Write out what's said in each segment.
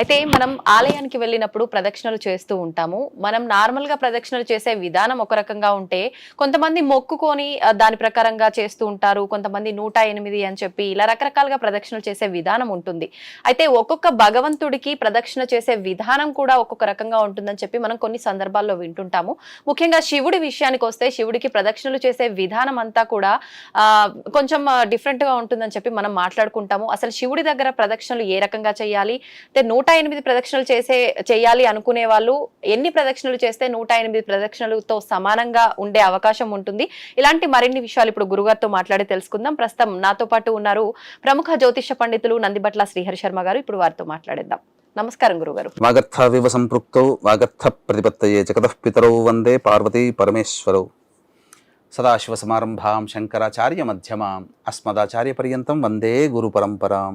అయితే మనం ఆలయానికి వెళ్ళినప్పుడు ప్రదక్షిణలు చేస్తూ ఉంటాము. మనం నార్మల్గా ప్రదక్షిణలు చేసే విధానం ఒక రకంగా ఉంటే కొంతమంది మొక్కుకొని దాని ప్రకారంగా చేస్తూ ఉంటారు. కొంతమంది నూట ఎనిమిది అని చెప్పి ఇలా రకరకాలుగా ప్రదక్షిణలు చేసే విధానం ఉంటుంది. అయితే ఒక్కొక్క భగవంతుడికి ప్రదక్షిణ చేసే విధానం కూడా ఒక్కొక్క రకంగా ఉంటుందని చెప్పి మనం కొన్ని సందర్భాల్లో వింటుంటాము. ముఖ్యంగా శివుడి విషయానికి వస్తే శివుడికి ప్రదక్షిణలు చేసే విధానం అంతా కూడా కొంచెం డిఫరెంట్గా ఉంటుందని చెప్పి మనం మాట్లాడుకుంటాము. అసలు శివుడి దగ్గర ప్రదక్షిణలు ఏ రకంగా చేయాలి? నూట ఎనిమిది ప్రదక్షిణలు చేసే చేయాలి అనుకునే వాళ్ళు ఎన్ని ప్రదక్షిణలు చేస్తే నూట ఎనిమిది ప్రదక్షిణలతో సమానంగా ఉండే అవకాశం ఉంటుంది. ఇలాంటి మరిన్ని విషయాలు ఇప్పుడు గురుగారితో మాట్లాడి తెలుసుకుందాం. ప్రస్తుతం నాతో పాటు ఉన్నారు ప్రముఖ జ్యోతిష పండితులు నందిబట్ల శ్రీహరి శర్మ గారు. ఇప్పుడు వారితో మాట్లాడేద్దాం. నమస్కారం గురుగారు. వాగర్థావివ సంపృక్తౌ వాగర్థ ప్రతిపత్తయే జగతః పితరౌ వందే పార్వతీ పరమేశ్వరౌ. సదాశివసమారంభాం శంకరాచార్య మధ్యమాం అస్మదాచార్య పర్యంతం వందే గురు పరంపరాం.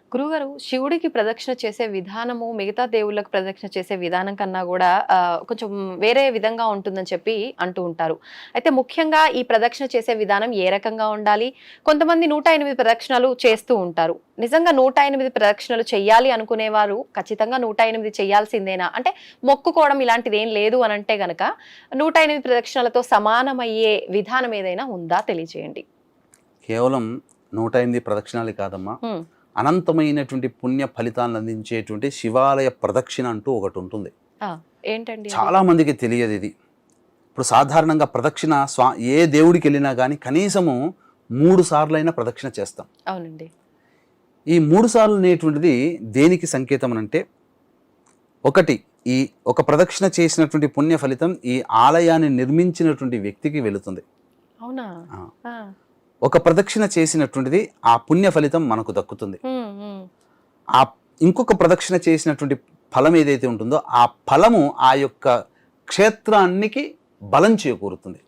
గురుగారు శివుడికి ప్రదక్షిణ చేసే విధానము మిగతా దేవుళ్ళకు ప్రదక్షిణ చేసే విధానం కన్నా కూడా కొంచెం వేరే విధంగా ఉంటుందని చెప్పి అంటూ ఉంటారు. అయితే ముఖ్యంగా ఈ ప్రదక్షిణ చేసే విధానం ఏ రకంగా ఉండాలి? కొంతమంది నూట ఎనిమిది ప్రదక్షిణలు చేస్తూ ఉంటారు. నిజంగా నూట ఎనిమిది ప్రదక్షిణలు చేయాలి అనుకునేవారు ఖచ్చితంగా నూట ఎనిమిది చేయాల్సిందేనా? అంటే మొక్కుకోవడం ఇలాంటిది ఏం లేదు అని అంటే గనక నూట ఎనిమిది ప్రదక్షిణలతో సమానమయ్యే విధానం ఏదైనా ఉందా? తెలియజేయండి కేవలం నూట ఎనిమిది ప్రదక్షిణాలు కాదమ్మా. అనంతమైనటువంటి పుణ్య ఫలితాలను అందించేటువంటి శివాలయ ప్రదక్షిణ అంటూ ఒకటి ఉంటుంది. ఏంటండి? చాలా మందికి తెలియదు ఇది. ఇప్పుడు సాధారణంగా ప్రదక్షిణ స్వా ఏ దేవుడికి వెళ్ళినా కానీ కనీసము మూడు సార్లైనా ప్రదక్షిణ చేస్తాం. అవునండి. ఈ మూడు సార్లు అనేటువంటిది దేనికి సంకేతం అని అంటే ఒకటి ఈ ఒక ప్రదక్షిణ చేసినటువంటి పుణ్య ఫలితం ఈ ఆలయాన్ని నిర్మించినటువంటి వ్యక్తికి వెళుతుంది. అవునా. ఒక ప్రదక్షిణ చేసినటువంటిది ఆ పుణ్య ఫలితం మనకు దక్కుతుంది. ఆ ఇంకొక ప్రదక్షిణ చేసినటువంటి ఫలం ఏదైతే ఉంటుందో ఆ ఫలము ఆ యొక్క క్షేత్రానికి బలం చేకూరుతుంది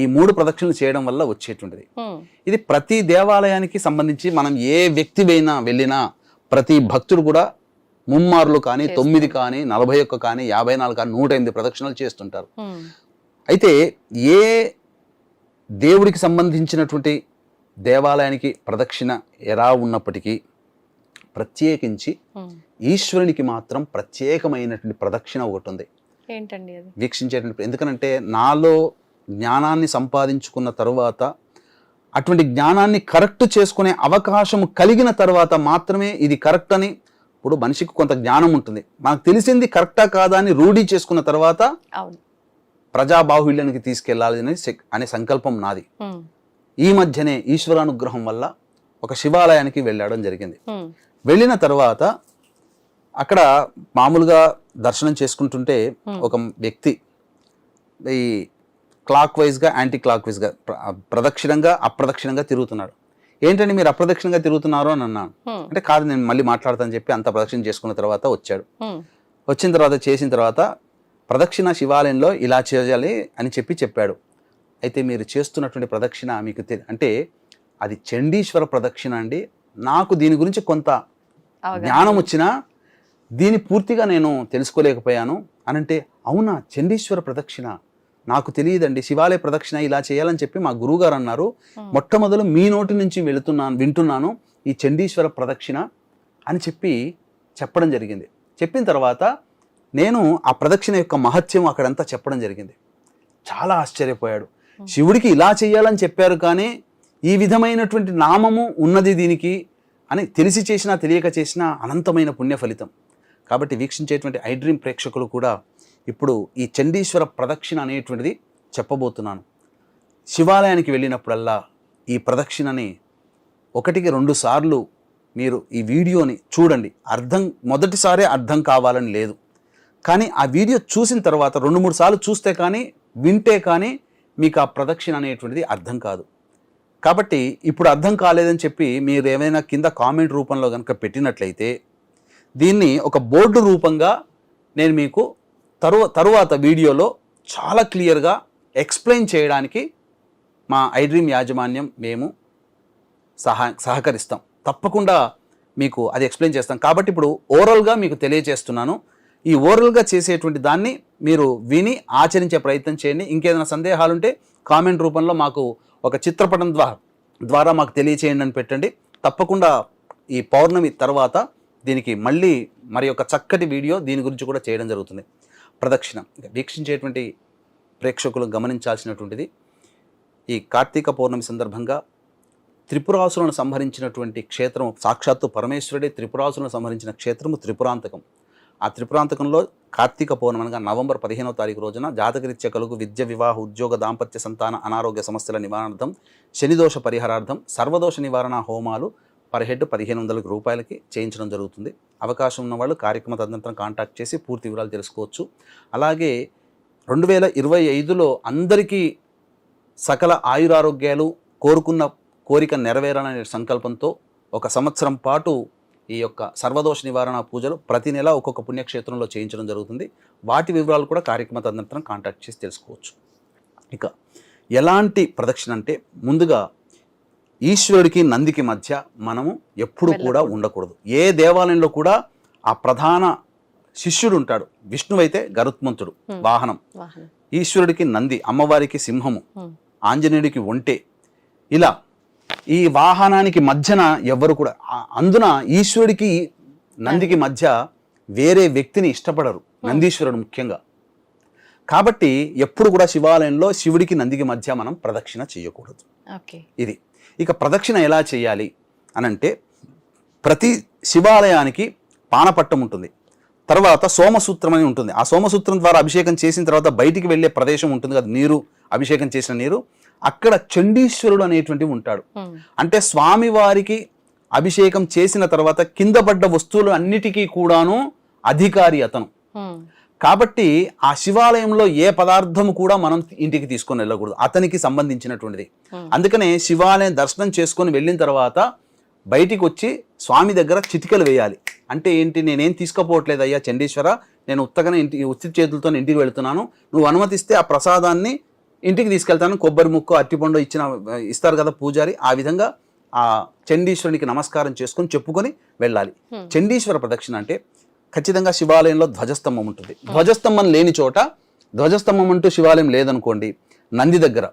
ఈ మూడు ప్రదక్షిణలు చేయడం వల్ల వచ్చేటువంటిది. ఇది ప్రతి దేవాలయానికి సంబంధించి మనం ఏ వ్యక్తి అయినా వెళ్ళినా ప్రతి భక్తుడు కూడా ముమ్మార్లు కానీ. తొమ్మిది కానీ నలభై ఒక్క కానీ యాభై నాలుగు కానీ నూట ఎనిమిది ప్రదక్షిణలు చేస్తుంటారు. అయితే ఏ దేవుడికి సంబంధించినటువంటి దేవాలయానికి ప్రదక్షిణ ఎలా ఉన్నప్పటికీ ప్రత్యేకించి హ్మ్. ఈశ్వరునికి మాత్రం ప్రత్యేకమైనటువంటి ప్రదక్షిణ ఒకటి ఉంది. ఏంటండి వీక్షించేటువంటి ఎందుకనంటే నాలో జ్ఞానాన్ని సంపాదించుకున్న తరువాత అటువంటి జ్ఞానాన్ని కరెక్ట్ చేసుకునే అవకాశం కలిగిన తర్వాత మాత్రమే ఇది కరెక్ట్ అని ఇప్పుడు మనిషికి కొంత జ్ఞానం ఉంటుంది. మనకు తెలిసింది కరెక్టా కాదా అని రూఢీ చేసుకున్న తర్వాత అవును ప్రజాబాహుళ్యానికి తీసుకెళ్ళాలి అనే సెక్- అనే సంకల్పం నాది. ఈ మధ్యనే ఈశ్వరానుగ్రహం వల్ల ఒక శివాలయానికి వెళ్ళడం జరిగింది. వెళ్ళిన తర్వాత అక్కడ మామూలుగా దర్శనం చేసుకుంటుంటే ఒక వ్యక్తి ఈ క్లాక్ వైజ్గా యాంటీ క్లాక్ వైజ్గా ప్ర- ప్రదక్షిణంగా అప్రదక్షిణంగా తిరుగుతున్నాడు ఏంటండి మీరు అప్రదక్షిణంగా తిరుగుతున్నారు అని అన్నాను. అంటే కాదు నేను మళ్ళీ మాట్లాడతానని చెప్పి అంత ప్రదక్షిణ చేసుకున్న తర్వాత వచ్చాడు. వచ్చిన తర్వాత చేసిన తర్వాత ప్రదక్షిణ శివాలయంలో ఇలా చేయాలి అని చెప్పి చెప్పాడు. అయితే మీరు చేస్తున్నటువంటి ప్రదక్షిణ మీకు తెలి అంటే అది చండీశ్వర ప్రదక్షిణ అండి. నాకు దీని గురించి కొంత. జ్ఞానం వచ్చినా దీని పూర్తిగా నేను తెలుసుకోలేకపోయాను. అని అంటే అవునా చండీశ్వర ప్రదక్షిణ? నాకు తెలియదండి. శివాలయ ప్రదక్షిణ ఇలా చేయాలని చెప్పి మా గురువుగారు అన్నారు. మొట్టమొదలు మీ నోటి నుంచి వెళుతున్నాను వింటున్నాను ఈ చండీశ్వర ప్రదక్షిణ అని చెప్పి చెప్పడం జరిగింది. చెప్పిన తర్వాత నేను ఆ ప్రదక్షిణ యొక్క మహత్యం అక్కడంతా చెప్పడం జరిగింది. చాలా ఆశ్చర్యపోయాడు. శివుడికి ఇలా చేయాలని చెప్పారు కానీ ఈ విధమైనటువంటి నామము ఉన్నది దీనికి అని తెలిసి చేసినా తెలియక చేసినా అనంతమైన పుణ్య ఫలితం. కాబట్టి వీక్షించేటువంటి ఐ డ్రీమ్ ప్రేక్షకులు కూడా ఇప్పుడు ఈ చండీశ్వర ప్రదక్షిణ అనేటువంటిది చెప్పబోతున్నాను. శివాలయానికి వెళ్ళినప్పుడల్లా ఈ ప్రదక్షిణని ఒకటికి రెండు సార్లు మీరు ఈ వీడియోని చూడండి. అర్థం మొదటిసారే అర్థం కావాలని లేదు. కానీ ఆ వీడియో చూసిన తర్వాత రెండు మూడు సార్లు చూస్తే కానీ వింటే కానీ మీకు ఆ ప్రదక్షిణ అనేటువంటిది అర్థం కాదు. కాబట్టి ఇప్పుడు అర్థం కాలేదని చెప్పి మీరు ఏమైనా కింద కామెంట్ రూపంలో కనుక పెట్టినట్లయితే దీన్ని ఒక బోర్డు రూపంగా నేను మీకు తరువ తరువాత వీడియోలో చాలా క్లియర్గా ఎక్స్ప్లెయిన్ చేయడానికి మా ఐడ్రీమ్ యాజమాన్యం మేము సహా సహకరిస్తాం. తప్పకుండా మీకు అది ఎక్స్ప్లెయిన్ చేస్తాం. కాబట్టి ఇప్పుడు ఓరల్గా మీకు తెలియజేస్తున్నాను. ఈ ఓరల్గా చేసేటువంటి దాన్ని మీరు విని ఆచరించే ప్రయత్నం చేయండి. ఇంకేదైనా సందేహాలుంటే కామెంట్ రూపంలో మాకు ఒక చిత్రపటం ద్వారా ద్వారా మాకు తెలియచేయండి అని పెట్టండి. తప్పకుండా ఈ పౌర్ణమి తర్వాత దీనికి మళ్ళీ మరి ఒక చక్కటి వీడియో దీని గురించి కూడా చేయడం జరుగుతుంది. ప్రదక్షిణ. వీక్షించేటువంటి ప్రేక్షకులు గమనించాల్సినటువంటిది ఈ కార్తీక పౌర్ణమి సందర్భంగా త్రిపురాసులను సంహరించినటువంటి క్షేత్రం సాక్షాత్తు పరమేశ్వరుడే త్రిపురాసులను సంహరించిన క్షేత్రము త్రిపురాంతకం. ఆ త్రిపురాంతకంలో కార్తీక పౌర్ణమి అనగా నవంబర్ పదిహేనవ తారీఖు రోజున జాతకరీత్య కలుగు విద్య వివాహ ఉద్యోగ దాంపత్య సంతాన అనారోగ్య సమస్యల నివారణార్థం శనిదోష పరిహారార్థం సర్వదోష నివారణ హోమాలు పర్ హెడ్ పదిహేను వందల రూపాయలకి చేయించడం జరుగుతుంది. అవకాశం ఉన్న వాళ్ళు కార్యక్రమ తదనంతరం కాంటాక్ట్ చేసి పూర్తి వివరాలు తెలుసుకోవచ్చు. అలాగే రెండు వేల ఇరవై ఐదులో అందరికీ సకల ఆయురారోగ్యాలు కోరుకున్న కోరిక నెరవేరాలనే సంకల్పంతో ఒక సంవత్సరం పాటు ఈ యొక్క సర్వదోష నివారణ పూజలు ప్రతి నెల ఒక్కొక్క పుణ్యక్షేత్రంలో చేయించడం జరుగుతుంది. వాటి వివరాలు కూడా కార్యక్రమ తదనంతరం కాంటాక్ట్ చేసి తెలుసుకోవచ్చు. ఇక ఎలాంటి ప్రదక్షిణ అంటే ముందుగా ఈశ్వరుడికి నందికి మధ్య మనము ఎప్పుడు కూడా ఉండకూడదు. ఏ దేవాలయంలో కూడా ఆ ప్రధాన శిష్యుడు ఉంటాడు. విష్ణువైతే గరుత్మంతుడు. వాహనం. ఈశ్వరుడికి నంది అమ్మవారికి సింహము. ఆంజనేయుడికి ఒంటె. ఇలా ఈ వాహనానికి మధ్యన ఎవ్వరు కూడా అందున ఈశ్వరుడికి నందికి మధ్య వేరే వ్యక్తిని ఇష్టపడరు నందీశ్వరుడు ముఖ్యంగా. కాబట్టి ఎప్పుడు కూడా శివాలయంలో శివుడికి నందికి మధ్య మనం ప్రదక్షిణ చేయకూడదు. ఇది. ఇక ప్రదక్షిణ ఎలా చేయాలి అనంటే ప్రతి శివాలయానికి పానపట్టం ఉంటుంది. తర్వాత సోమసూత్రం అని ఉంటుంది. ఆ సోమసూత్రం ద్వారా అభిషేకం చేసిన తర్వాత బయటికి వెళ్ళే ప్రదేశం ఉంటుంది కదా నీరు అభిషేకం చేసిన నీరు. అక్కడ చండీశ్వరుడు అనేటువంటి ఉంటాడు Hmm. అంటే స్వామివారికి అభిషేకం చేసిన తర్వాత కింద పడ్డ వస్తువులు అన్నిటికీ కూడాను అధికారి అతను Hmm. కాబట్టి ఆ శివాలయంలో ఏ పదార్థము కూడా మనం ఇంటికి తీసుకొని వెళ్ళకూడదు అతనికి సంబంధించినటువంటిది Hmm. అందుకనే శివాలయం దర్శనం చేసుకొని వెళ్ళిన తర్వాత బయటికి వచ్చి స్వామి దగ్గర చిటికలు వేయాలి అంటే ఏంటి నేనేం తీసుకుపోవట్లేదు అయ్యా చండీశ్వర నేను ఉత్తగానే ఇంటి ఉత్తి చేతులతో ఇంటికి వెళ్తున్నాను నువ్వు అనుమతిస్తే ఆ ప్రసాదాన్ని ఇంటికి తీసుకెళ్తాను కొబ్బరి ముక్కు అట్టిపండు ఇచ్చిన ఇస్తారు కదా పూజారి ఆ విధంగా ఆ చండీశ్వరునికి నమస్కారం చేసుకొని చెప్పుకొని వెళ్ళాలి. చండీశ్వర ప్రదక్షిణ అంటే ఖచ్చితంగా శివాలయంలో ధ్వజస్తంభం ఉంటుంది. ధ్వజస్తంభం లేని చోట ధ్వజస్తంభం అంటూ శివాలయం లేదనుకోండి నంది దగ్గర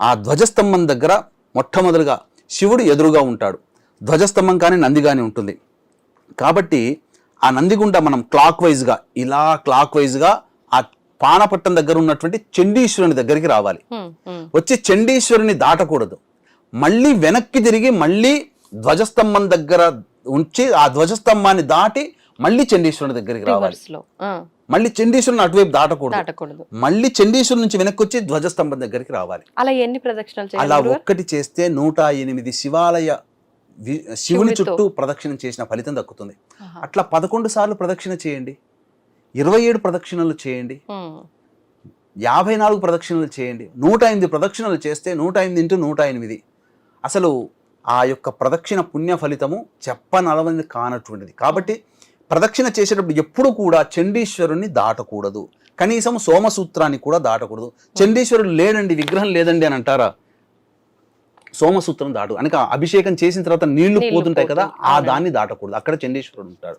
ఆ ధ్వజస్తంభం దగ్గర మొట్టమొదలుగా శివుడు ఎదురుగా ఉంటాడు. ధ్వజస్తంభం కానీ నంది కానీ ఉంటుంది. కాబట్టి ఆ నందిగుంట మనం క్లాక్ వైజ్గా ఇలా క్లాక్ వైజ్గా పానపట్టం దగ్గర ఉన్నటువంటి చండీశ్వరుని దగ్గరికి రావాలి. వచ్చి చండీశ్వరుని దాటకూడదు మళ్ళీ వెనక్కి తిరిగి మళ్ళీ ధ్వజస్తంభం దగ్గర ఉంచి ఆ ధ్వజస్తంభాన్ని దాటి మళ్ళీ చండీశ్వరుని దగ్గరికి రావాలి. మళ్ళీ చండీశ్వరుని అటువైపు దాటకూడదు మళ్ళీ చండీశ్వరు నుంచి వెనక్కి వచ్చి ధ్వజస్తంభం దగ్గరికి రావాలి అలా ఎన్ని ప్రదక్షిణలు అలా? ఒక్కటి చేస్తే నూట ఎనిమిది శివాలయ శివుని. చుట్టూ ప్రదక్షిణ చేసిన ఫలితం దక్కుతుంది. అట్లా పదకొండు సార్లు ప్రదక్షిణ చేయండి ఇరవై ఏడు ప్రదక్షిణలు చేయండి. యాభై నాలుగు ప్రదక్షిణలు చేయండి. నూట ఎనిమిది ప్రదక్షిణలు చేస్తే నూట ఎనిమిది ఇంటూ నూట ఎనిమిది. అసలు ఆ యొక్క ప్రదక్షిణ పుణ్య ఫలితము చెప్పనలవని కానటువంటిది. కాబట్టి ప్రదక్షిణ చేసేటప్పుడు ఎప్పుడు కూడా చండీశ్వరుని దాటకూడదు. కనీసం సోమసూత్రాన్ని కూడా దాటకూడదు. చండీశ్వరుడు లేడండి విగ్రహం లేదండి అని అంటారా? సోమసూత్రం దాటు అనక అభిషేకం చేసిన తర్వాత నీళ్ళు పోతుంటాయి కదా ఆ. దాన్ని దాటకూడదు అక్కడ చండీశ్వరుడు ఉంటాడు.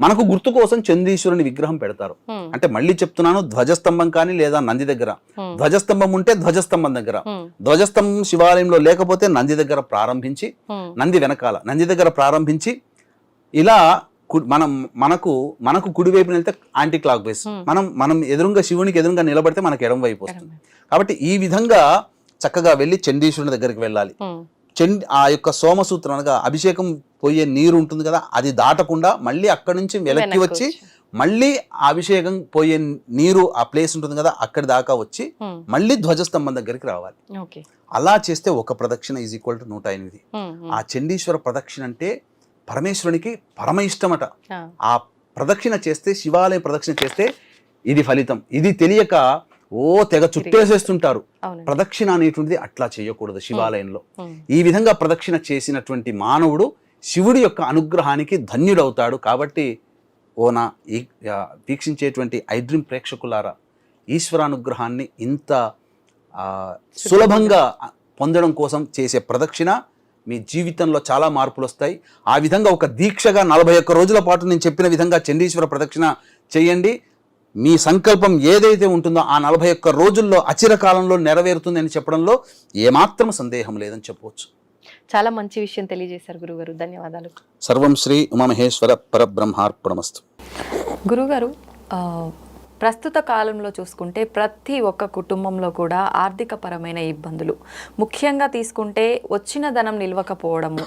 మనకు గుర్తు కోసం చండీశ్వరుని విగ్రహం పెడతారు. అంటే మళ్ళీ చెప్తున్నాను ధ్వజస్తంభం కానీ లేదా నంది దగ్గర. ధ్వజస్తంభం ఉంటే ధ్వజస్తంభం దగ్గర. ధ్వజస్తంభం శివాలయంలో లేకపోతే నంది దగ్గర ప్రారంభించి. నంది వెనకాల నంది దగ్గర ప్రారంభించి ఇలా మనం మనకు మనకు కుడి వైపున వెళ్తే యాంటీ క్లాక్ వైస్. మనం మనం ఎదురుగా శివునికి ఎదురుగా నిలబడితే మనకి ఎడం వైపు వస్తుంది. కాబట్టి ఈ విధంగా చక్కగా వెళ్ళి చండీశ్వరుని దగ్గరికి వెళ్ళాలి. చండి ఆ యొక్క సోమసూత్రం అనగా అభిషేకం పోయే నీరు ఉంటుంది కదా అది దాటకుండా మళ్ళీ అక్కడి నుంచి వెనక్కి వచ్చి మళ్ళీ ఆ అభిషేకం పోయే నీరు ఆ ప్లేస్ ఉంటుంది కదా అక్కడి దాకా వచ్చి. మళ్ళీ ధ్వజస్తంభం దగ్గరికి రావాలి. అలా చేస్తే ఒక ప్రదక్షిణ ఈజ్ ఈక్వల్ టు నూట ఎనిమిది. ఆ చండీశ్వర ప్రదక్షిణ అంటే పరమేశ్వరునికి పరమ ఇష్టమట. ఆ ప్రదక్షిణ చేస్తే శివాలయం ప్రదక్షిణ చేస్తే ఇది ఫలితం ఇది తెలియక ఓ తెగ చుట్టేసేస్తుంటారు. ప్రదక్షిణ అనేటువంటిది అట్లా చేయకూడదు శివాలయంలో. ఈ విధంగా ప్రదక్షిణ చేసినటువంటి మానవుడు శివుడి యొక్క అనుగ్రహానికి ధన్యుడవుతాడు కాబట్టి ఓ నా ఈ వీక్షించేటువంటి ఐడ్రీమ్ ప్రేక్షకులారా ఈశ్వరానుగ్రహాన్ని ఇంత సులభంగా పొందడం కోసం చేసే ప్రదక్షిణ మీ జీవితంలో చాలా మార్పులు వస్తాయి ఆ విధంగా ఒక దీక్షగా నలభై ఒక్క రోజుల పాటు నేను చెప్పిన విధంగా చండీశ్వర ప్రదక్షిణ చేయండి. మీ సంకల్పం ఏదైతే ఉంటుందో ఆ నలభై ఒక్క రోజుల్లో అచిరకాలంలో నెరవేరుతుందని చెప్పడంలో ఏమాత్రం సందేహం లేదని చెప్పవచ్చు. చాలా మంచి విషయం తెలియజేశారు గురుగారు. ధన్యవాదాలు. సర్వం శ్రీ ఉమామహేశ్వర పరబ్రహ్మార్పణమస్తు. గురుగారు ఆ, ప్రస్తుత కాలంలో చూసుకుంటే ప్రతి ఒక్క కుటుంబంలో కూడా ఆర్థిక పరమైన ఇబ్బందులు ముఖ్యంగా తీసుకుంటే వచ్చిన ధనం నిల్వకపోవడము.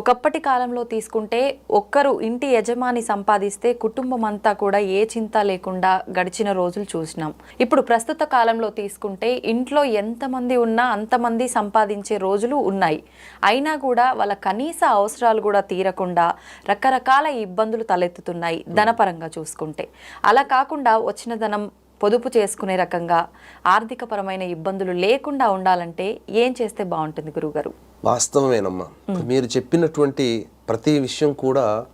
ఒకప్పటి కాలంలో తీసుకుంటే ఒక్కరు ఇంటి యజమాని సంపాదిస్తే కుటుంబం అంతా కూడా ఏ చింత లేకుండా గడిచిన రోజులు చూసినాం. ఇప్పుడు ప్రస్తుత కాలంలో తీసుకుంటే ఇంట్లో ఎంతమంది ఉన్నా అంతమంది సంపాదించే రోజులు ఉన్నాయి. అయినా కూడా వాళ్ళ కనీస అవసరాలు కూడా తీరకుండా రకరకాల ఇబ్బందులు తలెత్తుతున్నాయి ధనపరంగా చూసుకుంటే. అలా కాకుండా వచ్చిన ధనం పొదుపు చేసుకునే రకంగా ఆర్థికపరమైన ఇబ్బందులు లేకుండా ఉండాలంటే ఏం చేస్తే బాగుంటుంది గురుగారు వాస్తవమేనమ్మా. మీరు చెప్పినటువంటి ప్రతి విషయం కూడా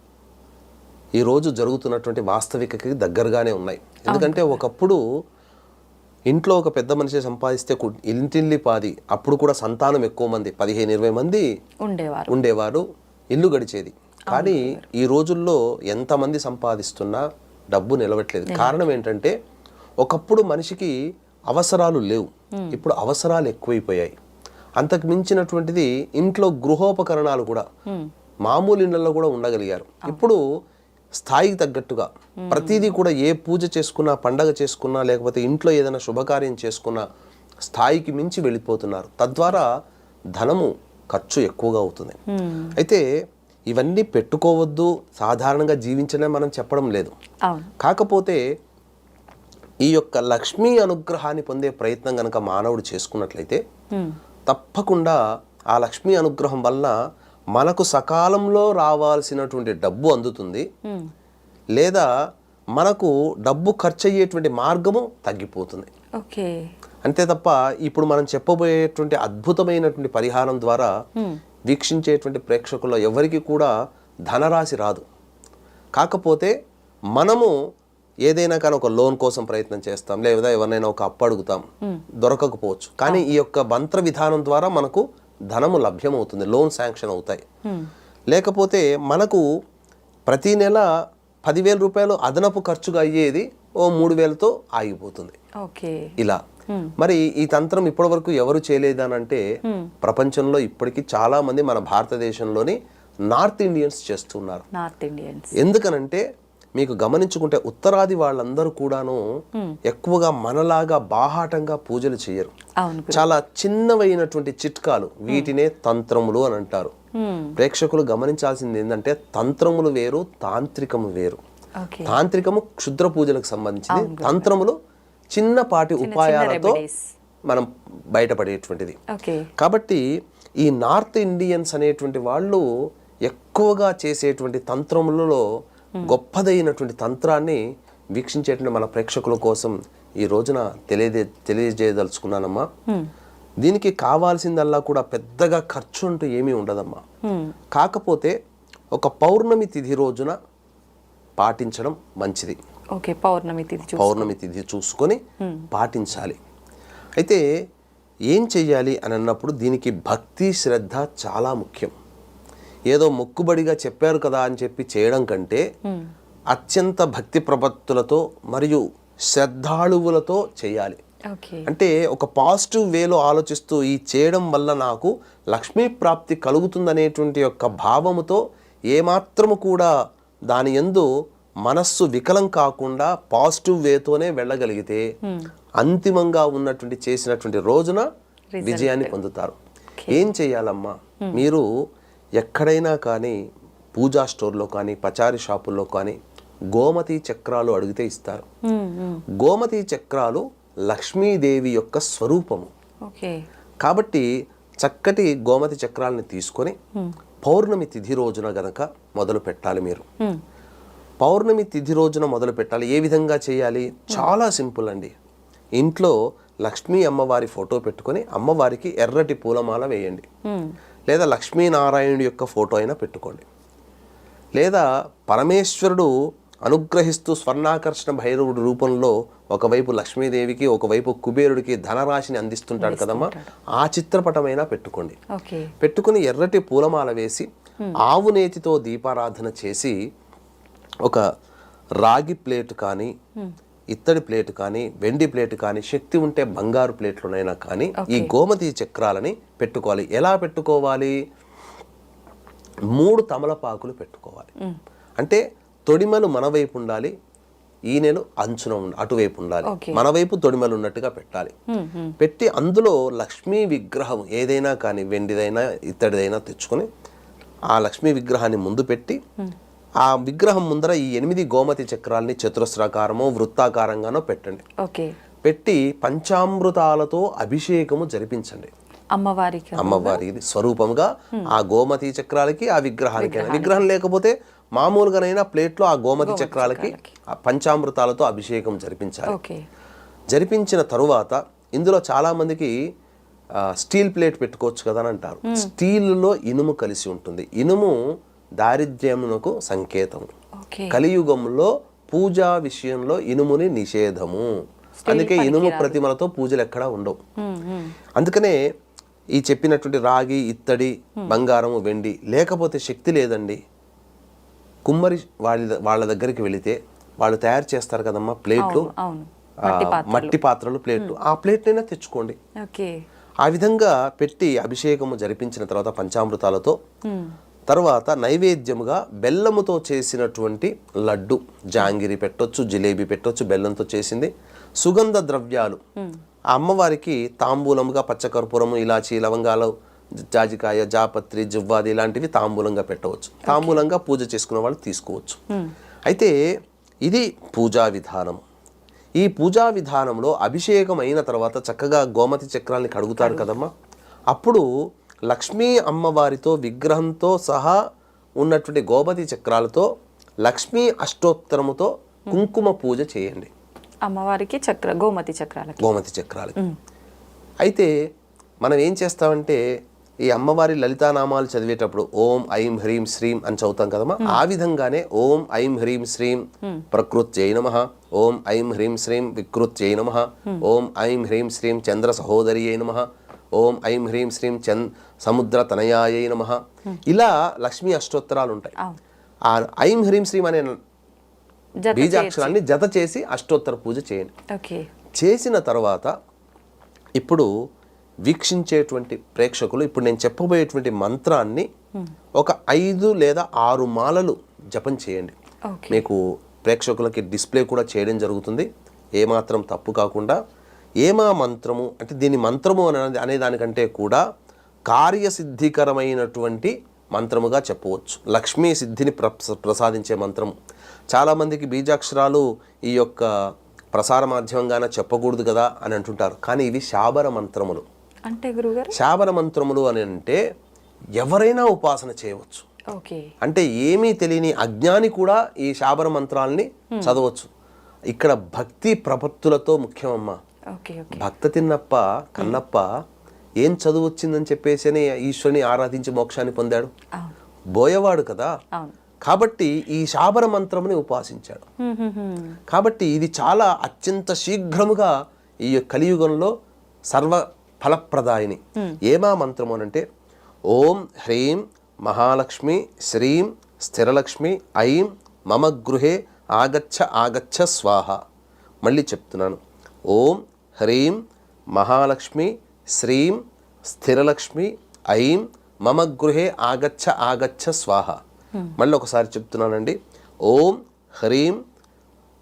ఈరోజు జరుగుతున్నటువంటి వాస్తవికకి దగ్గరగానే ఉన్నాయి. ఎందుకంటే ఒకప్పుడు ఇంట్లో ఒక పెద్ద మనిషి సంపాదిస్తే ఇంటిల్లి పాది అప్పుడు కూడా సంతానం ఎక్కువ మంది పదిహేను ఇరవై మంది ఉండేవారు. ఉండేవారు ఇల్లు గడిచేది. కానీ ఈ రోజుల్లో ఎంతమంది సంపాదిస్తున్నా డబ్బు నిలవట్లేదు. కారణం ఏంటంటే ఒకప్పుడు మనిషికి అవసరాలు లేవు. ఇప్పుడు అవసరాలు ఎక్కువైపోయాయి. అంతకు మించినటువంటిది ఇంట్లో గృహోపకరణాలు కూడా మామూలు ఇళ్ళలో కూడా ఉండగలిగారు. ఇప్పుడు స్థాయికి తగ్గట్టుగా ప్రతిదీ కూడా ఏ పూజ చేసుకున్నా పండగ చేసుకున్నా లేకపోతే ఇంట్లో ఏదైనా శుభకార్యం చేసుకున్నా స్థాయికి మించి వెళ్ళిపోతున్నారు. తద్వారా ధనము ఖర్చు ఎక్కువగా అవుతుంది. అయితే ఇవన్నీ పెట్టుకోవద్దు సాధారణంగా జీవించనే మనం చెప్పడం లేదు. కాకపోతే ఈ యొక్క లక్ష్మీ అనుగ్రహాన్ని పొందే ప్రయత్నం కనుక మానవుడు చేసుకున్నట్లయితే. తప్పకుండా ఆ లక్ష్మీ అనుగ్రహం వల్ల మనకు సకాలంలో రావాల్సినటువంటి డబ్బు అందుతుంది. లేదా మనకు డబ్బు ఖర్చు అయ్యేటువంటి మార్గము తగ్గిపోతుంది. ఓకే. అంతే తప్ప ఇప్పుడు మనం చెప్పబోయేటువంటి అద్భుతమైనటువంటి పరిహారం ద్వారా వీక్షించేటువంటి ప్రేక్షకుల్లో ఎవరికి కూడా ధనరాశి రాదు. కాకపోతే మనము ఏదైనా కానీ ఒక లోన్ కోసం ప్రయత్నం చేస్తాం లేదా ఎవరినైనా ఒక అప్పు అడుగుతాం దొరకకపోవచ్చు. కానీ ఈ యొక్క మంత్ర విధానం ద్వారా మనకు ధనము లభ్యమవుతుంది లోన్ శాంక్షన్ అవుతాయి. లేకపోతే మనకు ప్రతి నెల పదివేల రూపాయలు అదనపు ఖర్చుగా అయ్యేది ఓ మూడు వేలతో ఆగిపోతుంది. ఓకే. ఇలా. మరి ఈ తంత్రం ఇప్పటివరకు ఎవరు చేయలేదనంటే ప్రపంచంలో ఇప్పటికీ చాలా మంది మన భారతదేశంలోని నార్త్ ఇండియన్స్ చేస్తున్నారు. North Indians. ఎందుకనంటే మీకు గమనించుకుంటే ఉత్తరాది వాళ్ళందరూ కూడాను ఎక్కువగా మనలాగా బాహాటంగా పూజలు చేయరు. చాలా చిన్నవైనటువంటి చిట్కాలు వీటినే తంత్రములు అని అంటారు. ప్రేక్షకులు గమనించాల్సింది ఏంటంటే తంత్రములు వేరు తాంత్రికము వేరు. తాంత్రికము క్షుద్ర పూజలకు సంబంధించింది. తంత్రములు చిన్నపాటి ఉపాయాలతో. మనం బయటపడేటువంటిది. కాబట్టి ఈ నార్త్ ఇండియన్స్ అనేటువంటి వాళ్ళు ఎక్కువగా చేసేటువంటి తంత్రములలో గొప్పదైనటువంటి తంత్రాన్ని వీక్షించేటువంటి మన ప్రేక్షకుల కోసం ఈ రోజున తెలియజే తెలియజేయదలుచుకున్నానమ్మా. దీనికి కావాల్సిందల్లా కూడా పెద్దగా ఖర్చు అంటూ ఏమీ ఉండదమ్మా. కాకపోతే ఒక పౌర్ణమి తిథి రోజున పాటించడం మంచిది. ఓకే పౌర్ణమి తిథి పౌర్ణమి తిథి చూసుకొని పాటించాలి. అయితే ఏం చెయ్యాలి అని అన్నప్పుడు దీనికి భక్తి శ్రద్ధ చాలా ముఖ్యం. ఏదో మొక్కుబడిగా చెప్పారు కదా అని చెప్పి చేయడం కంటే అత్యంత భక్తి ప్రపత్తులతో మరియు శ్రద్ధాళువులతో చేయాలి అంటే ఒక పాజిటివ్ వేలో ఆలోచిస్తూ ఈ చేయడం వల్ల నాకు లక్ష్మీ ప్రాప్తి కలుగుతుందనేటువంటి యొక్క భావముతో ఏమాత్రము కూడా దాని ఎందు మనస్సు వికలం కాకుండా పాజిటివ్ వేతోనే వెళ్ళగలిగితే అంతిమంగా ఉన్నటువంటి చేసినటువంటి రోజున విజయాన్ని పొందుతారు. ఏం చేయాలమ్మా? మీరు ఎక్కడైనా కానీ పూజా స్టోర్లో కానీ పచారీ షాపుల్లో కానీ గోమతి చక్రాలు అడిగితే ఇస్తారు. గోమతి చక్రాలు లక్ష్మీదేవి యొక్క స్వరూపము. కాబట్టి చక్కటి గోమతి చక్రాలని తీసుకొని పౌర్ణమి తిథి రోజున గనక మొదలు పెట్టాలి మీరు. పౌర్ణమి తిథి రోజున మొదలు పెట్టాలి. ఏ విధంగా చేయాలి? చాలా సింపుల్ అండి. ఇంట్లో లక్ష్మీ అమ్మవారి ఫోటో పెట్టుకొని అమ్మవారికి ఎర్రటి పూలమాల వేయండి. లేదా లక్ష్మీనారాయణుడి యొక్క ఫోటో అయినా పెట్టుకోండి. లేదా పరమేశ్వరుడు అనుగ్రహిస్తూ స్వర్ణాకర్షణ భైరవుడి రూపంలో ఒకవైపు లక్ష్మీదేవికి ఒకవైపు కుబేరుడికి ధనరాశిని అందిస్తుంటాడు కదమ్మా? ఆ చిత్రపటమైనా పెట్టుకోండి. పెట్టుకుని ఎర్రటి పూలమాల వేసి ఆవు నేతితో దీపారాధన చేసి ఒక రాగి ప్లేట్ కానీ ఇత్తడి ప్లేట్ కానీ వెండి ప్లేట్ కానీ శక్తి ఉంటే బంగారు ప్లేట్లోనైనా కానీ ఈ గోమతి చక్రాలని పెట్టుకోవాలి. ఎలా పెట్టుకోవాలి? మూడు తమలపాకులు పెట్టుకోవాలి. అంటే తొడిమలు మన వైపు ఉండాలి ఈనెలు అంచున అటువైపు ఉండాలి. మన వైపు తొడిమలు ఉన్నట్టుగా పెట్టాలి. పెట్టి అందులో లక్ష్మీ విగ్రహం ఏదైనా కానీ వెండిదైనా ఇత్తడిదైనా తెచ్చుకొని ఆ లక్ష్మీ విగ్రహాన్ని ముందు పెట్టి ఆ విగ్రహం ముందర ఈ ఎనిమిది గోమతి చక్రాల్ని చతురస్రాకారమో వృత్తాకారంగానో పెట్టండి. ఓకే. పెట్టి పంచామృతాలతో అభిషేకము జరిపించండి. అమ్మవారికి. అమ్మవారి స్వరూపంగా ఆ గోమతి చక్రాలకి ఆ విగ్రహానికి విగ్రహం లేకపోతే మామూలుగానైనా ప్లేట్లో ఆ గోమతి చక్రాలకి ఆ పంచామృతాలతో అభిషేకం జరిపించాలి. జరిపించిన తరువాత ఇందులో చాలా మందికి ఆ, స్టీల్ ప్లేట్ పెట్టుకోవచ్చు కదా అని అంటారు. స్టీల్లో ఇనుము కలిసి ఉంటుంది. ఇనుము దారిద్ర్యమునకు సంకేతం. కలియుగంలో పూజా విషయంలో ఇనుముని నిషేధము. అందుకే ఇనుము ప్రతిమలతో పూజలు ఎక్కడా ఉండవు. అందుకనే ఈ చెప్పినటువంటి రాగి ఇత్తడి బంగారము వెండి లేకపోతే శక్తి లేదండి. కుమ్మరి వాళ్ళ వాళ్ళ దగ్గరికి వెళితే వాళ్ళు తయారు చేస్తారు కదమ్మా ప్లేట్లు. మట్టి పాత్రలు. ప్లేట్లు. ఆ ప్లేట్నైనా తెచ్చుకోండి. ఆ విధంగా పెట్టి అభిషేకము జరిపించిన తర్వాత పంచామృతాలతో తర్వాత నైవేద్యముగా బెల్లముతో చేసినటువంటి లడ్డు జాంగిరి పెట్టొచ్చు జిలేబీ పెట్టొచ్చు బెల్లంతో చేసింది. సుగంధ ద్రవ్యాలు. ఆ అమ్మవారికి తాంబూలముగా పచ్చకర్పూరము ఇలాచి లవంగాలు జాజికాయ జాపత్రి జువ్వాది ఇలాంటివి తాంబూలంగా పెట్టవచ్చు. తాంబూలంగా పూజ చేసుకునే వాళ్ళు తీసుకోవచ్చు. అయితే ఇది పూజా విధానం. ఈ పూజా విధానంలో అభిషేకం అయిన తర్వాత చక్కగా గోమతి చక్రాల్ని కడుగుతారు. కదమ్మా. అప్పుడు లక్ష్మీ అమ్మవారితో విగ్రహంతో సహా ఉన్నటువంటి గోమతి చక్రాలతో లక్ష్మీ అష్టోత్తరముతో కుంకుమ పూజ చేయండి. అమ్మవారికి చక్ర గోమతి చక్రాలకి. గోమతి చక్రాలకి. అయితే మనం ఏం చేస్తామంటే ఈ అమ్మవారి లలితానామాలు చదివేటప్పుడు ఓం ఐం హ్రీం శ్రీం అని చదువుతాం కదమ్మా. ఆ విధంగానే ఓం ఐం హ్రీం శ్రీం ప్రకృత్యై నమ. ఓం ఐం హ్రీం శ్రీం వికృత్యై నమ. ఓం ఐం హ్రీం శ్రీం చంద్ర సహోదరి అయి నమ. ఓం ఐం హ్రీం శ్రీం చంద్ సముద్ర తనయాయై నమ. ఇలా లక్ష్మీ అష్టోత్తరాలు ఉంటాయి. ఆ ఐం హ్రీం శ్రీం అనే బీజాక్షరాన్ని జత చేసి అష్టోత్తర పూజ చేయండి. చేసిన తర్వాత ఇప్పుడు వీక్షించేటువంటి ప్రేక్షకులు ఇప్పుడు నేను చెప్పబోయేటువంటి మంత్రాన్ని ఒక ఐదు లేదా ఆరు మాలలు జపం చేయండి. మీకు ప్రేక్షకులకి డిస్ప్లే కూడా చేయడం జరుగుతుంది. ఏమాత్రం తప్పు కాకుండా ఏమా మంత్రము? అంటే దీని మంత్రము అనేది అనే దానికంటే కూడా కార్యసిద్ధికరమైనటువంటి మంత్రముగా చెప్పవచ్చు. లక్ష్మీ సిద్ధిని ప్ర ప్రసాదించే మంత్రము. చాలామందికి బీజాక్షరాలు ఈ యొక్క ప్రసార మాధ్యమంగానే చెప్పకూడదు కదా అని అంటుంటారు. కానీ ఇవి శాబర మంత్రములు. అంటే గురుగారు? శాబర మంత్రములు అని అంటే ఎవరైనా ఉపాసన చేయవచ్చు. ఓకే. అంటే ఏమీ తెలియని అజ్ఞాని కూడా ఈ శాబర మంత్రాల్ని చదవచ్చు. ఇక్కడ భక్తి ప్రపత్తులతో ముఖ్యమమ్మా. భక్త తిన్నప్ప కన్నప్ప ఏం చదువు వచ్చిందని చెప్పేసి ఈశ్వరుని ఆరాధించి మోక్షాన్ని పొందాడు? బోయవాడు కదా? కాబట్టి ఈ శాబర మంత్రముని ఉపాసించాడు. కాబట్టి ఇది చాలా అత్యంత శీఘ్రముగా ఈ కలియుగంలో సర్వ ఫలప్రదాయిని. ఏమా మంత్రము అనంటే ఓం హ్రీం మహాలక్ష్మి శ్రీం స్థిరలక్ష్మి ఐం మమ గృహే ఆగచ్చ ఆగచ్చ స్వాహ. మళ్ళీ చెప్తున్నాను. ఓం హ్రీం మహాలక్ష్మి శ్రీం స్థిరలక్ష్మి ఐం మమ గృహే ఆగచ్చ ఆగచ్చ స్వాహ. మళ్ళీ ఒకసారి చెప్తున్నానండి. ఓం హ్రీం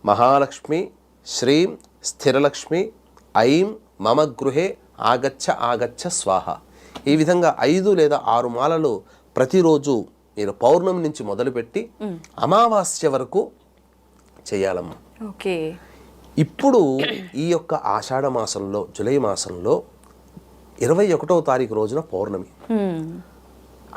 మహాలక్ష్మి శ్రీం స్థిరలక్ష్మి ఐం మమ గృహే ఆగచ్చ ఆగచ్చ స్వాహ. ఈ విధంగా ఐదు లేదా ఆరు మాలలు ప్రతిరోజు మీరు పౌర్ణమి నుంచి మొదలుపెట్టి అమావాస్య వరకు చేయాలమ్మా. ఓకే. ఇప్పుడు ఈ యొక్క ఆషాఢ మాసంలో జూలై మాసంలో ఇరవై ఒకటవ తారీఖు రోజున పౌర్ణమి. హ్మ్.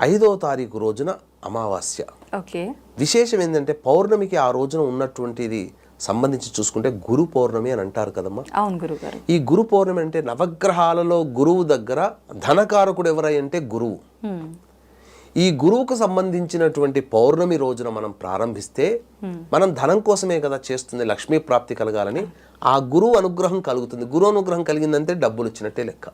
ఐదవ తారీఖు రోజున అమావాస్య. ఓకే. విశేషం ఏంటంటే పౌర్ణమికి ఆ రోజున ఉన్నటువంటిది సంబంధించి చూసుకుంటే గురు పౌర్ణమి అని అంటారు కదమ్మా. అవును గురుగారు. ఈ గురు పౌర్ణమి అంటే నవగ్రహాలలో గురువు దగ్గర ధనకారకుడు ఎవరై అంటే గురువు. హ్మ్. ఈ గురువుకు సంబంధించినటువంటి పౌర్ణమి రోజున మనం ప్రారంభిస్తే మనం ధనం కోసమే కదా చేస్తుంది లక్ష్మీ ప్రాప్తి కలగాలని ఆ గురువు అనుగ్రహం కలుగుతుంది. గురువు అనుగ్రహం కలిగిందంటే డబ్బులు వచ్చినట్టే లెక్క.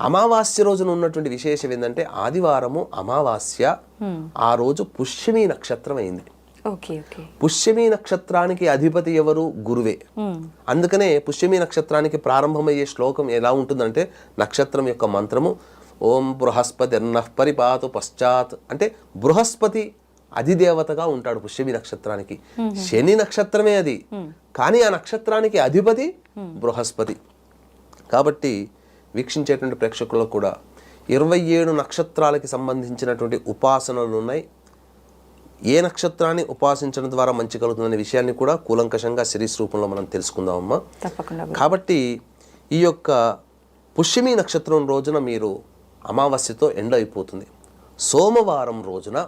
అమావాస్య రోజున ఉన్నటువంటి విశేషం ఏంటంటే ఆదివారము అమావాస్య ఆ రోజు పుష్యమి నక్షత్రం అయింది. పుష్యమి నక్షత్రానికి అధిపతి ఎవరు? గురువే. అందుకనే పుష్యమి నక్షత్రానికి ప్రారంభమయ్యే శ్లోకం ఎలా ఉంటుందంటే నక్షత్రం యొక్క మంత్రము ఓం బృహస్పతి అన్నః పరిపాతు పశ్చాత్. అంటే బృహస్పతి అధిదేవతగా ఉంటాడు పుష్యమి నక్షత్రానికి. శని నక్షత్రమే అది. కానీ ఆ నక్షత్రానికి అధిపతి బృహస్పతి. కాబట్టి వీక్షించేటువంటి ప్రేక్షకులకు కూడా ఇరవై ఏడు నక్షత్రాలకి సంబంధించినటువంటి ఉపాసనలు ఉన్నాయి. ఏ నక్షత్రాన్ని ఉపాసించడం ద్వారా మంచి కలుగుతుందనే విషయాన్ని కూడా కూలంకషంగా సిరీస్ రూపంలో మనం తెలుసుకుందామమ్మా. కాబట్టి ఈ యొక్క పుష్యమి నక్షత్రం రోజున మీరు అమావాస్యతో ఎండ్ అయిపోతుంది సోమవారం రోజున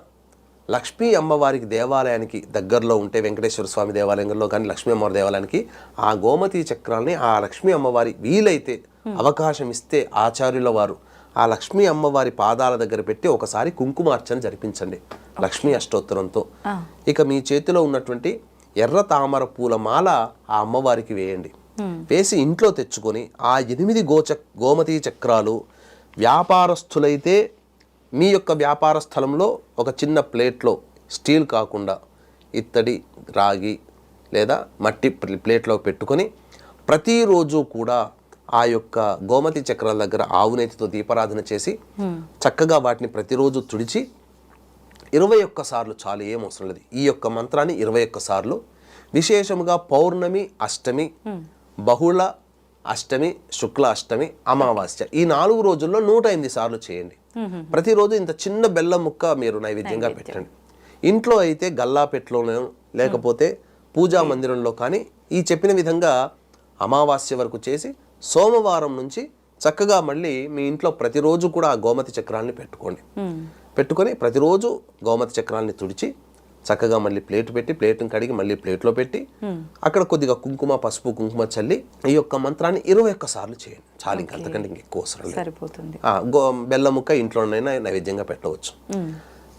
లక్ష్మీ అమ్మవారికి దేవాలయానికి దగ్గరలో ఉంటే వెంకటేశ్వర స్వామి దేవాలయంలో కానీ లక్ష్మీ అమ్మవారి దేవాలయానికి ఆ గోమతి చక్రాల్ని ఆ లక్ష్మీ అమ్మవారి వీలైతే అవకాశం ఇస్తే ఆచార్యుల వారు ఆ లక్ష్మీ అమ్మవారి పాదాల దగ్గర పెట్టి ఒకసారి కుంకుమార్చన జరిపించండి. లక్ష్మీ అష్టోత్తరంతో. ఇక మీ చేతిలో ఉన్నటువంటి ఎర్ర తామర పూల మాల ఆ అమ్మవారికి వేయండి. వేసి ఇంట్లో తెచ్చుకొని ఆ ఎనిమిది గోచ గోమతి చక్రాలు వ్యాపారస్తులైతే మీ యొక్క వ్యాపార స్థలంలో ఒక చిన్న ప్లేట్లో స్టీల్ కాకుండా ఇత్తడి రాగి లేదా మట్టి ప్ల- ప్లేట్లో పెట్టుకొని ప్రతిరోజు కూడా ఆ యొక్క గోమతి చక్రాల దగ్గర ఆవునేతితో దీపారాధన చేసి చక్కగా వాటిని ప్రతిరోజు తుడిచి ఇరవై ఒక్క సార్లు చాలు ఏం అవసరం లేదు. ఈ యొక్క మంత్రాన్ని ఇరవై ఒక్క సార్లు. విశేషముగా పౌర్ణమి అష్టమి బహుళ అష్టమి శుక్ల అష్టమి అమావాస్య. ఈ నాలుగు రోజుల్లో నూట ఎనిమిది సార్లు చేయండి. ప్రతిరోజు ఇంత చిన్న బెల్లం ముక్క మీరు నైవేద్యంగా పెట్టండి. ఇంట్లో అయితే గల్లాపెట్టులోనో లేకపోతే పూజా మందిరంలో కానీ ఈ చెప్పిన విధంగా అమావాస్య వరకు చేసి సోమవారం నుంచి చక్కగా మళ్ళీ మీ ఇంట్లో ప్రతిరోజు కూడా ఆ గోమతి చక్రాన్ని పెట్టుకోండి. పెట్టుకొని ప్రతిరోజు గోమతి చక్రాన్ని తుడిచి చక్కగా మళ్ళీ ప్లేట్ పెట్టి ప్లేట్ని కడిగి మళ్ళీ ప్లేట్లో పెట్టి అక్కడ కొద్దిగా కుంకుమ పసుపు కుంకుమ చల్లి ఈ యొక్క మంత్రాన్ని ఇరవై ఒక్క సార్లు చేయండి. చాలు ఇంకా అంతకంటే ఇంక ఎక్కువ అవసరం సరిపోతుంది. గో బెల్లం ముక్క ఇంట్లోనైనా నైవేద్యంగా పెట్టవచ్చు.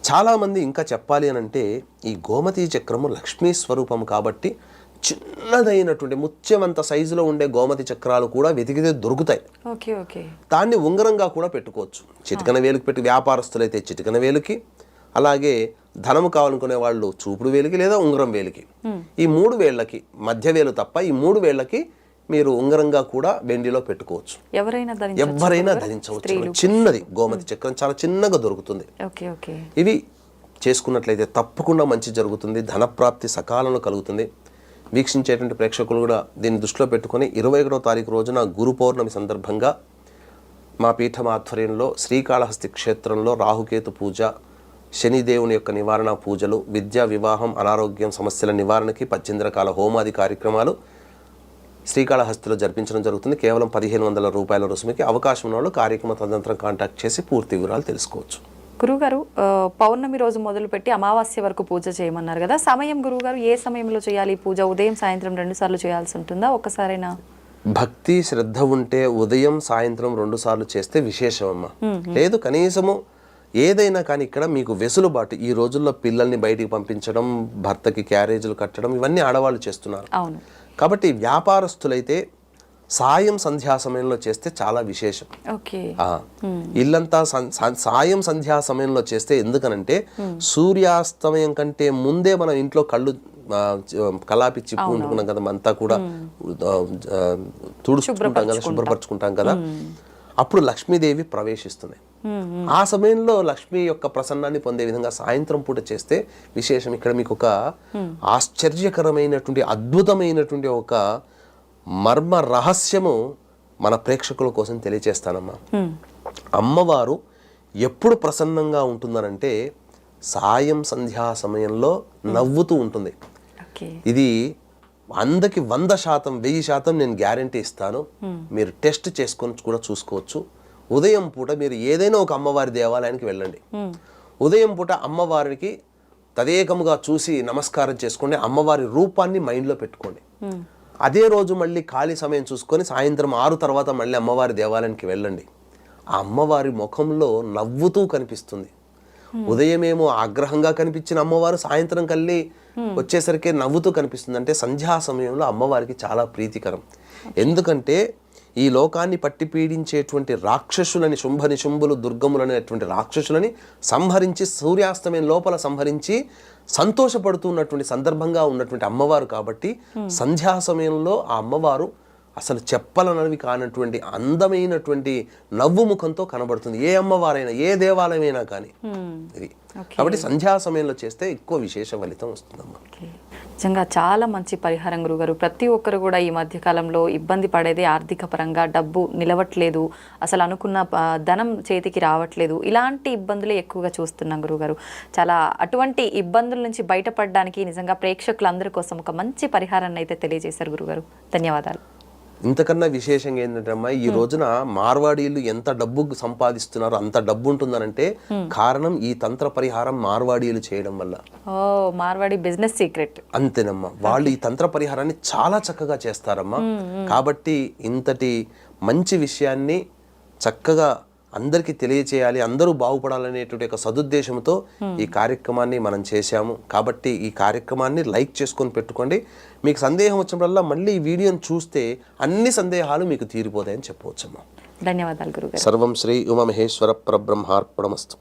చాలా మంది ఇంకా చెప్పాలి అని అంటే ఈ గోమతి చక్రము లక్ష్మీ స్వరూపం కాబట్టి చిన్నదైనటువంటి ముత్యమంత సైజులో ఉండే గోమతి చక్రాలు కూడా వెతికితే దొరుకుతాయి. Okay okay. దాన్ని ఉంగరంగా కూడా పెట్టుకోవచ్చు. చిటికన వేలుకి పెట్టి వ్యాపారస్తులైతే చిటికన వేలుకి అలాగే ధనము కావాలనుకునే వాళ్ళు చూపుడు వేలికి లేదా ఉంగరం వేలికి. ఈ మూడు వేళ్ళకి మధ్య వేలు తప్ప ఈ మూడు వేళ్ళకి మీరు ఉంగరంగా కూడా వెండిలో పెట్టుకోవచ్చు. ఎవరైనా ఎవరైనా ధరించవచ్చు. చిన్నది గోమతి చక్రం చాలా చిన్నగా దొరుకుతుంది. ఇవి చేసుకున్నట్లయితే తప్పకుండా మంచి జరుగుతుంది. ధనప్రాప్తి సకాలంలో కలుగుతుంది. వీక్షించేటువంటి ప్రేక్షకులు కూడా దీన్ని దృష్టిలో పెట్టుకొని ఇరవై ఒకటో తారీఖు రోజున గురు పౌర్ణమి సందర్భంగా మా పీఠం ఆధ్వర్యంలో శ్రీకాళహస్తి క్షేత్రంలో రాహుకేతు పూజ శనిదేవుని యొక్క నివారణ పూజలు విద్యా వివాహం అనారోగ్యం సమస్యల నివారణకి పద్దెనిమిది రకాల హోమాది కార్యక్రమాలు శ్రీకాళహస్తిలో జరిపించడం జరుగుతుంది. కేవలం పదిహేను వందల రూపాయల రుసుముకి అవకాశం ఉన్న వాళ్ళు కార్యక్రమ తదనంతరం కాంటాక్ట్ చేసి పూర్తి వివరాలు తెలుసుకోవచ్చు. గురుగారు పౌర్ణమి రోజు మొదలుపెట్టి అమావాస్య వరకు పూజ చేయమన్నారు కదా. సమయం గురుగారు ఏ సమయంలో చేయాలి పూజ? ఉదయం సాయంత్రం రెండు సార్లు చేయాల్సి ఉంటుందా? ఒక్కసారైనా? భక్తి శ్రద్ధ ఉంటే ఉదయం సాయంత్రం రెండు సార్లు చేస్తే విశేషం అమ్మా లేదు కనీసము ఏదైనా కానీ ఇక్కడ మీకు వెసులుబాటు ఈ రోజుల్లో పిల్లల్ని బయటికి పంపించడం భర్తకి క్యారేజీలు కట్టడం ఇవన్నీ ఆడవాళ్ళు చేస్తున్నారు. కాబట్టి వ్యాపారస్తులైతే సాయం సంధ్యా సమయంలో చేస్తే చాలా విశేషం. ఇల్లంతా సాయం సంధ్యా సమయంలో చేస్తే ఎందుకనంటే సూర్యాస్తమయం కంటే ముందే మనం ఇంట్లో కళ్ళు ఆ, చ- కలాపిచ్చి పూనుకున్నాం కదా అంతా కూడా తుడుచుకుంటాం కదా శుభ్రపరచుకుంటాం. కదా. అప్పుడు లక్ష్మీదేవి ప్రవేశిస్తుంది. ఆ సమయంలో లక్ష్మి యొక్క ప్రసన్నాన్ని పొందే విధంగా సాయంత్రం పూట చేస్తే విశేషం ఇక్కడ మీకు ఒక ఆశ్చర్యకరమైనటువంటి అద్భుతమైనటువంటి ఒక మర్మ రహస్యము మన ప్రేక్షకుల కోసం తెలియచేస్తానమ్మా. అమ్మవారు ఎప్పుడు ప్రసన్నంగా ఉంటుందనంటే సాయం సంధ్యా సమయంలో నవ్వుతూ ఉంటుంది. ఇది వందకి వంద శాతం వెయ్యి శాతం నేను గ్యారంటీ ఇస్తాను. మీరు టెస్ట్ చేసుకొని కూడా చూసుకోవచ్చు. ఉదయం పూట మీరు ఏదైనా ఒక అమ్మవారి దేవాలయానికి వెళ్ళండి. ఉదయం పూట అమ్మవారికి తదేకముగా చూసి నమస్కారం చేసుకోండి. అమ్మవారి రూపాన్ని మైండ్లో పెట్టుకోండి. అదే రోజు మళ్ళీ ఖాళీ సమయం చూసుకొని సాయంత్రం ఆరు తర్వాత మళ్ళీ అమ్మవారి దేవాలయానికి వెళ్ళండి. ఆ అమ్మవారి ముఖంలో నవ్వుతూ కనిపిస్తుంది. ఉదయమేమో ఆగ్రహంగా కనిపించిన అమ్మవారు సాయంత్రం కల్లి వచ్చేసరికి నవ్వుతూ కనిపిస్తుంది. అంటే సంధ్యా సమయంలో అమ్మవారికి చాలా ప్రీతికరం. ఎందుకంటే ఈ లోకాన్ని పట్టి పీడించేటువంటి రాక్షసులని శుంభ నిశుంభులు దుర్గములు అనేటువంటి రాక్షసులని సంహరించి సూర్యాస్తమయం లోపల సంహరించి సంతోషపడుతున్నటువంటి సందర్భంగా ఉన్నటువంటి అమ్మవారు కాబట్టి సంధ్యా సమయంలో ఆ అమ్మవారు అసలు చెప్పలనవి కానటువంటి అందమైనటువంటి నవ్వు ముఖంతో కనబడుతుంది. ఏ అమ్మవారైనా ఏ దేవాలయమైనా కానీ. ఇది. కాబట్టి సంధ్యా సమయంలో చేస్తే ఎక్కువ విశేష ఫలితం వస్తుందమ్మా. నిజంగా చాలా మంచి పరిహారం గురుగారు. ప్రతి ఒక్కరు కూడా ఈ మధ్య కాలంలో ఇబ్బంది పడేది ఆర్థిక పరంగా డబ్బు నిలవట్లేదు. అసలు అనుకున్న ధనం చేతికి రావట్లేదు. ఇలాంటి ఇబ్బందులే ఎక్కువగా చూస్తున్నాం గురుగారు. చాలా అటువంటి ఇబ్బందుల నుంచి బయటపడడానికి నిజంగా ప్రేక్షకులందరి కోసం ఒక మంచి పరిహారాన్ని అయితే తెలియజేశారు గురుగారు. ధన్యవాదాలు. ఇంతకన్నా విశేషంగా ఏంటంటే అమ్మా ఈ రోజున మార్వాడీలు ఎంత డబ్బు సంపాదిస్తున్నారో అంత డబ్బు ఉంటుందనంటే కారణం ఈ తంత్ర పరిహారం మార్వాడీలు చేయడం వల్ల. Marwari business secret. అంతేనమ్మా. వాళ్ళు ఈ తంత్ర పరిహారాన్ని చాలా చక్కగా చేస్తారమ్మా. కాబట్టి ఇంతటి మంచి విషయాన్ని చక్కగా అందరికీ తెలియచేయాలి అందరూ బాగుపడాలనేటువంటి ఒక సదుద్దేశంతో ఈ కార్యక్రమాన్ని మనం చేశాము. కాబట్టి ఈ కార్యక్రమాన్ని లైక్ చేసుకొని పెట్టుకోండి. మీకు సందేహం వచ్చినప్పుడల్లా మళ్ళీ ఈ వీడియోని చూస్తే అన్ని సందేహాలు మీకు తీరిపోతాయని చెప్పవచ్చమ్మా. ధన్యవాదాలు గురుగారు. సర్వం శ్రీ ఉమమహేశ్వర పరబ్రహ్మార్పణమస్తు.